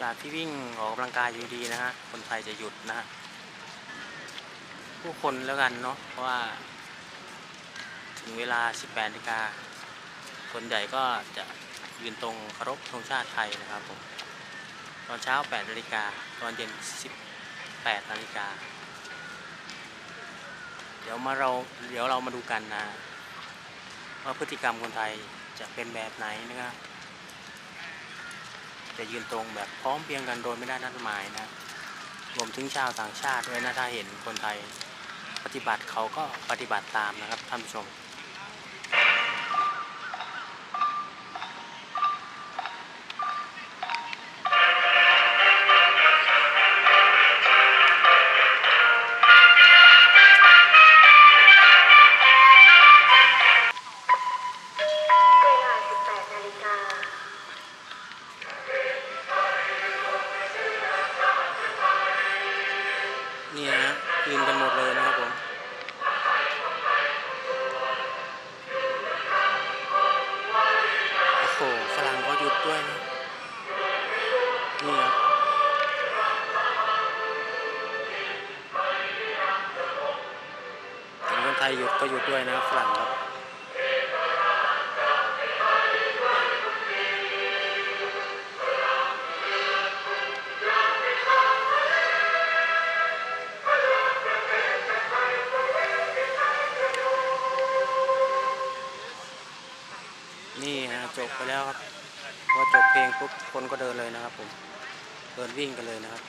จากที่วิ่งออกกำลังกายอยู่ดีนะฮะ คนไทยจะหยุดนะฮะ ผู้คนแล้วกันเนาะ เพราะว่า ถึงเวลา 18นาฬิกาส่วนใหญ่ก็จะยืนตรงเคารพธงชาติไทยนะครับผม ตอนเช้า8นาฬิกา ตอนเย็น 18นาฬิกา เดี๋ยวมาเรา เดี๋ยวเรามาดูกันนะ ว่าพฤติกรรมคนไทยจะเป็นแบบไหนนะครับ จะยืนตรงแบบพร้อมเพียงกันโดยไม่ได้นัดหมายนะรวมถึงชาวต่างชาติด้วยนะถ้าเห็นคนไทยปฏิบัติเขาก็ปฏิบัติตามนะครับท่านผู้ชม นี่ฮะยืนกันหมดเลยนะครับผมโอ้โหฝรั่งก็หยุดด้วยนะนี่ครับเห็นคนไทยหยุดก็หยุดด้วยนะครับฝรั่งครับ นี่ฮะจบไปแล้วครับพอจบเพลงปุ๊บคนก็เดินเลยนะครับผมเดินวิ่งกันเลยนะครับ